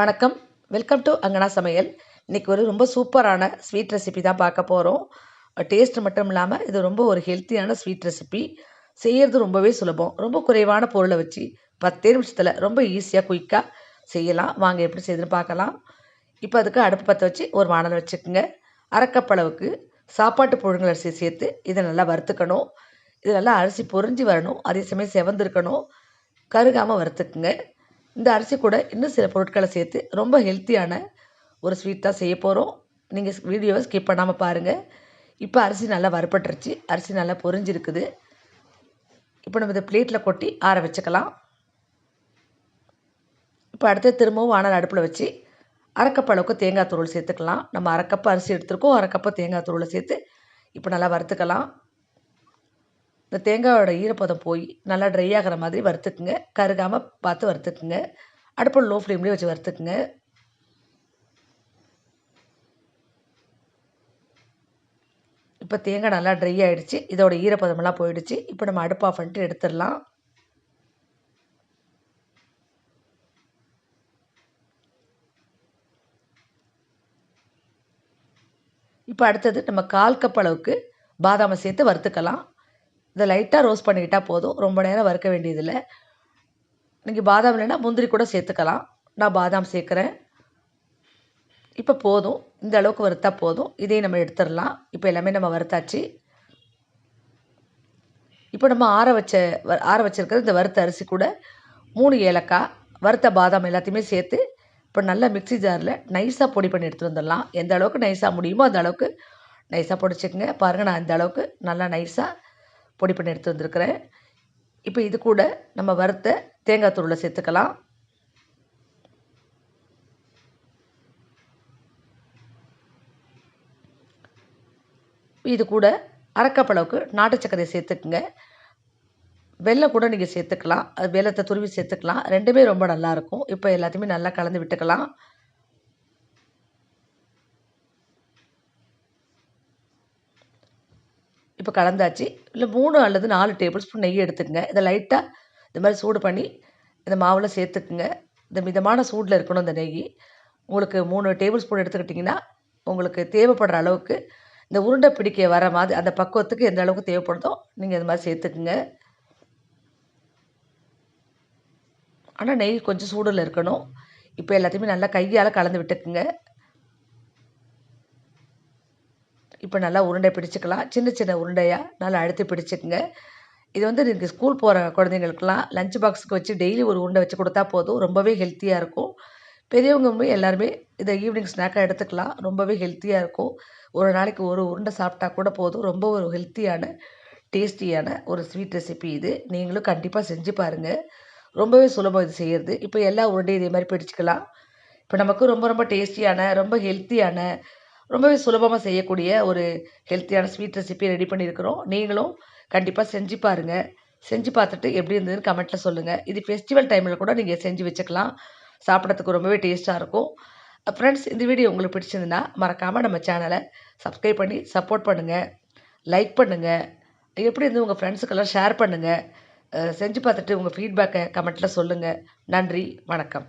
வணக்கம். Welcome to அங்கனா சமையல். இன்றைக்கி ஒரு ரொம்ப சூப்பரான ஸ்வீட் ரெசிபி தான் பார்க்க போகிறோம் டேஸ்ட் மட்டும் இல்லாமல் இது ரொம்ப ஒரு ஹெல்த்தியான ஸ்வீட் ரெசிபி செய்கிறது ரொம்பவே சுலபம். ரொம்ப குறைவான பொருளை வச்சு பத்தே நிமிஷத்தில் ரொம்ப ஈஸியாக குயிக்காக செய்யலாம். வாங்க எப்படி செய்யுதுன்னு பார்க்கலாம். இப்போ அதுக்கு அடுப்பு பற்ற வச்சு ஒரு வானல் வச்சுக்கோங்க. அரைக்கப்பளவுக்கு சாப்பாட்டு புழுங்கல் அரிசி சேர்த்து இதை நல்லா வறுத்துக்கணும். இது நல்லா அரிசி பொறிஞ்சி வரணும். அதே சமயம் செவந்திருக்கணும். கருகாமல் வறுத்துக்குங்க. இந்த அரிசி கூட இன்னும் சில பொருட்களை சேர்த்து ரொம்ப ஹெல்த்தியான ஒரு ஸ்வீட் தான் செய்ய போகிறோம் நீங்கள் வீடியோவை ஸ்கிப் பண்ணாமல் பாருங்கள் இப்போ அரிசி நல்லா வறுப்பட்டுருச்சு அரிசி நல்லா பொரிஞ்சிருக்குது. இப்போ நம்ம இதை பிளேட்டில் கொட்டி ஆற வச்சுக்கலாம். இப்போ அடுத்து திரும்பவும் வானல் அடுப்பில் வச்சு அரைக்கப் அளவுக்கு தேங்காய் துருள் சேர்த்துக்கலாம். நம்ம அரைக்கப்பு அரிசி எடுத்துருக்கோம். அரைக்கப்பு தேங்காய் துருளை சேர்த்து இப்போ நல்லா வறுத்துக்கலாம். இந்த தேங்காயோட ஈரப்பதம் போய் நல்லா ட்ரை ஆகிற மாதிரி வறுத்துக்குங்க. கருகாமல் பார்த்து வறுத்துக்குங்க. அடுப்பில் லோ ஃப்ளேம்லேயே வச்சு வறுத்துக்குங்க. இப்போ தேங்காய் நல்லா ட்ரை ஆகிடுச்சு இதோட ஈரப்பதமெல்லாம் போயிடுச்சு. இப்போ நம்ம அடுப்பு ஆஃப் பண்ணிட்டு எடுத்துடலாம். இப்போ அடுத்தது நம்ம கால் கப் அளவுக்கு பாதாமை சேர்த்து வறுத்துக்கலாம். இதை லைட்டாக ரோஸ்ட் பண்ணிக்கிட்டால் போதும். ரொம்ப நேரம் வறுக்க வேண்டியதில்லை. நீங்கள் பாதாம் இல்லைன்னா முந்திரி கூட சேர்த்துக்கலாம். நான் பாதாம் சேர்க்குறேன். இப்போ போதும். இந்த அளவுக்கு வறுத்தா போதும். இதையும் நம்ம எடுத்துடலாம். இப்போ எல்லாமே நம்ம வறுத்தாச்சு. இப்போ நம்ம ஆற வச்ச ஆற வச்சிருக்கிற இந்த வறுத்த அரிசி கூட. மூணு ஏலக்காய் வறுத்த பாதாம் எல்லாத்தையுமே சேர்த்து இப்போ நல்லா மிக்சி ஜாரில் நைஸாக பொடி பண்ணி எடுத்துகிட்டு வந்துடலாம். எந்த அளவுக்கு நைஸாக முடியுமோ அந்த அளவுக்கு நைஸாக பொடிச்சுக்கோங்க. பாருங்கள் நான் இந்த அளவுக்கு நல்லா நைஸாக பொடி பண்ணி எடுத்து வந்திருக்கிறேன். இப்போ இது கூட நம்ம வறுத்த தேங்காய் தூளை சேர்த்துக்கலாம். இது கூட அரைக்கப்பளவுக்கு நாட்டு சர்க்கரையை சேர்த்துக்குங்க. வெள்ளம் கூட நீங்கள் சேர்த்துக்கலாம். அது வெள்ளத்தை துருவி சேர்த்துக்கலாம். ரெண்டுமே ரொம்ப நல்லாயிருக்கும் இப்போ எல்லாத்தையுமே நல்லா கலந்து விட்டுக்கலாம். இப்போ கலந்தாச்சு. இல்லை மூணு அல்லது நாலு டேபிள் ஸ்பூன் நெய் எடுத்துக்கங்க. இதை லைட்டாக இந்த மாதிரி சூடு பண்ணி இந்த மாவில் சேர்த்துக்குங்க. இந்த மிதமான சூடில் இருக்கணும் இந்த நெய். உங்களுக்கு மூணு டேபிள் ஸ்பூன் எடுத்துக்கிட்டிங்கன்னா உங்களுக்கு தேவைப்படுற அளவுக்கு இந்த உருண்டை பிடிக்க வர மாதிரி அந்த பக்குவத்துக்கு எந்த அளவுக்கு தேவைப்படுதோ நீங்கள் இது மாதிரி சேர்த்துக்குங்க. ஆனால் நெய் கொஞ்சம் சூடில் இருக்கணும். இப்போ எல்லாத்தையுமே நல்லா கையால் கலந்து விட்டுக்குங்க. இப்போ நல்லா உருண்டை பிடிச்சிக்கலாம். சின்ன சின்ன உருண்டையாக நல்லா அழுத்தி பிடிச்சிக்கங்க. இது வந்து நீங்கள் ஸ்கூல் போகிற குழந்தைங்களுக்குலாம் லஞ்ச் பாக்ஸுக்கு வச்சு டெய்லி ஒரு உருண்டை வச்சு கொடுத்தா போதும். ரொம்பவே ஹெல்த்தியாக இருக்கும். பெரியவங்க எல்லாருமே இதை ஈவினிங் ஸ்நாக்காக எடுத்துக்கலாம். ரொம்பவே ஹெல்த்தியாக இருக்கும். ஒரு நாளைக்கு ஒரு உருண்டை சாப்பிட்டா கூட போதும். ரொம்ப ஒரு ஹெல்த்தியான டேஸ்டியான ஒரு ஸ்வீட் ரெசிபி இது. நீங்களும் கண்டிப்பாக செஞ்சு பாருங்கள் ரொம்பவே சுலபம் இது செய்கிறது இப்போ எல்லா உருண்டையும் இதே மாதிரி பிடிச்சிக்கலாம். இப்போ நமக்கு ரொம்ப ரொம்ப டேஸ்டியான ரொம்ப ஹெல்த்தியான ரொம்பவே சுலபமாக செய்யக்கூடிய ஒரு ஹெல்த்தியான ஸ்வீட் ரெசிபி ரெடி பண்ணியிருக்கிறோம். நீங்களும் கண்டிப்பாக செஞ்சு பாருங்கள் செஞ்சு பார்த்துட்டு எப்படி இருந்ததுன்னு கமெண்ட்டில் சொல்லுங்கள் இது ஃபெஸ்டிவல் டைமில் கூட நீங்கள் செஞ்சு வச்சுக்கலாம். சாப்பிட்றதுக்கு ரொம்பவே டேஸ்ட்டாக இருக்கும். ஃப்ரெண்ட்ஸ் இந்த வீடியோ உங்களுக்கு பிடிச்சிருந்ததுன்னா மறக்காமல் நம்ம சேனலை சப்ஸ்கிரைப் பண்ணி சப்போர்ட் பண்ணுங்கள் லைக் பண்ணுங்கள் எப்படி இருந்து உங்கள் ஃப்ரெண்ட்ஸுக்கெல்லாம் ஷேர் பண்ணுங்கள் செஞ்சு பார்த்துட்டு உங்கள் ஃபீட்பேக்கை கமெண்ட்டில் சொல்லுங்கள் நன்றி வணக்கம்.